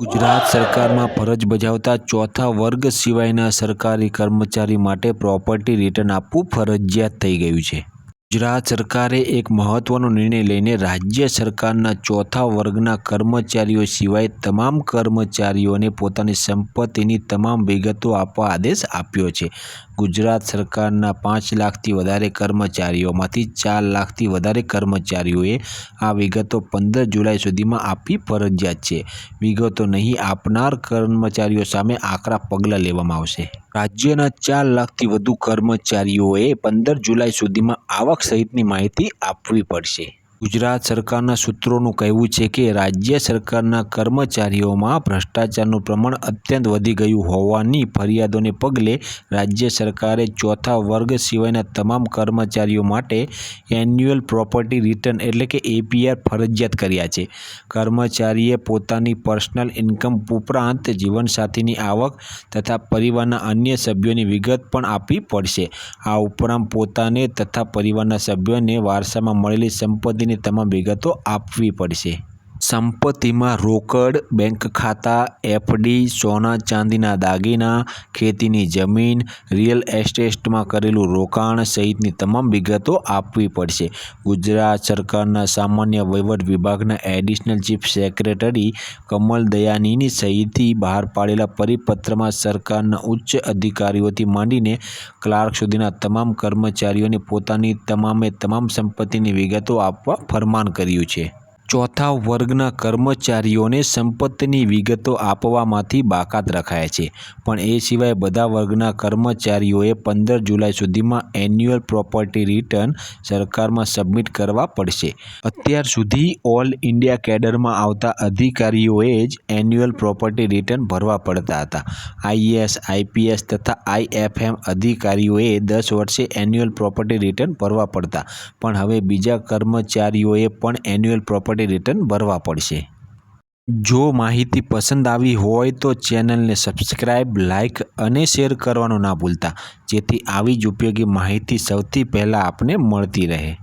ગુજરાત સરકારમાં ફરજ બજાવતા ચોથા વર્ગ સિવાયના સરકારી કર્મચારી માટે પ્રોપર્ટી રિટર્ન આપવું ફરજિયાત થઈ ગયું છે. ગુજરાત સરકારે એક મહત્વનો નિર્ણય લઈને રાજ્ય સરકારના ચોથા વર્ગના કર્મચારીઓ સિવાય તમામ કર્મચારીઓને પોતાની સંપત્તિની તમામ વિગતો આપવા આદેશ આપ્યો છે. ગુજરાત સરકારના પાંચ લાખથી વધારે કર્મચારીઓમાંથી ચાર લાખથી વધારે કર્મચારીઓએ આ વિગતો પંદર જુલાઈ સુધીમાં આપવી ફરજિયાત છે. વિગતો નહીં આપનાર કર્મચારીઓ સામે આકરા પગલાં લેવામાં આવશે. રાજ્યના ચાર લાખથી વધુ કર્મચારીઓએ પંદર જુલાઈ સુધીમાં આવક સહિતની માહિતી આપવી પડશે. ગુજરાત સરકારના સૂત્રોનું કહેવું છે કે રાજ્ય સરકારના કર્મચારીઓમાં ભ્રષ્ટાચારનું પ્રમાણ અત્યંત વધી ગયું હોવાની ફરિયાદોને પગલે રાજ્ય સરકારે ચોથા વર્ગ સિવાયના તમામ કર્મચારીઓ માટે એન્યુઅલ પ્રોપર્ટી રિટર્ન એટલે કે એપીઆર ફરજિયાત કર્યા છે. કર્મચારીએ પોતાની પર્સનલ ઇન્કમ ઉપરાંત જીવનસાથીની આવક તથા પરિવારના અન્ય સભ્યોની વિગત પણ આપવી પડશે. આ ઉપરાંત પોતાને તથા પરિવારના સભ્યોને વારસામાં મળેલી સંપત્તિની તમામ વિગતો આપવી પડશે. સંપત્તિમાં રોકડ, બેંક ખાતા એફડી સોના ચાંદીના દાગીના, ખેતીની જમીન, રિયલ એસ્ટેટમાં કરેલું રોકાણ સહિતની તમામ વિગતો આપવી પડશે. ગુજરાત સરકારના સામાન્ય વહીવટ વિભાગના એડિશનલ ચીફ સેક્રેટરી કમલ દયાનીની સહીથી બહાર પાડેલા પરિપત્રમાં સરકારના ઉચ્ચ અધિકારીઓથી માંડીને ક્લાર્ક સુધીના તમામ કર્મચારીઓને પોતાની તમામે તમામ સંપત્તિની વિગતો આપવા ફરમાન કર્યું છે. ચોથા વર્ગના કર્મચારીઓને સંપત્તિની વિગતો આપવામાંથી બાકાત રખાયા છે. પણ એ સિવાય બધા વર્ગના કર્મચારીઓએ પંદર જુલાઈ સુધીમાં એન્યુઅલ પ્રોપર્ટી રિટર્ન સરકારમાં સબમિટ કરવા પડશે. અત્યાર સુધી ઓલ ઇન્ડિયા કેડરમાં આવતા અધિકારીઓએ જ એન્યુઅલ પ્રોપર્ટી રિટર્ન ભરવા પડતા હતા. આઈએએસ આઈપીએસ તથા આઈએફએમ અધિકારીઓએ દસ વર્ષે એન્યુઅલ પ્રોપર્ટી રિટર્ન ભરવા પડતા. પણ હવે બીજા કર્મચારીઓએ પણ એન્યુઅલ પ્રોપર્ટી રિટર્ન ભરવા પડશે. જો માહિતી પસંદ આવી હોય તો ચેનલને સબસ્ક્રાઈબ લાઇક અને શેર કરવાનું ના ભૂલતા, જેથી આવી જ ઉપયોગી માહિતી સૌથી પહેલાં આપને મળતી રહે.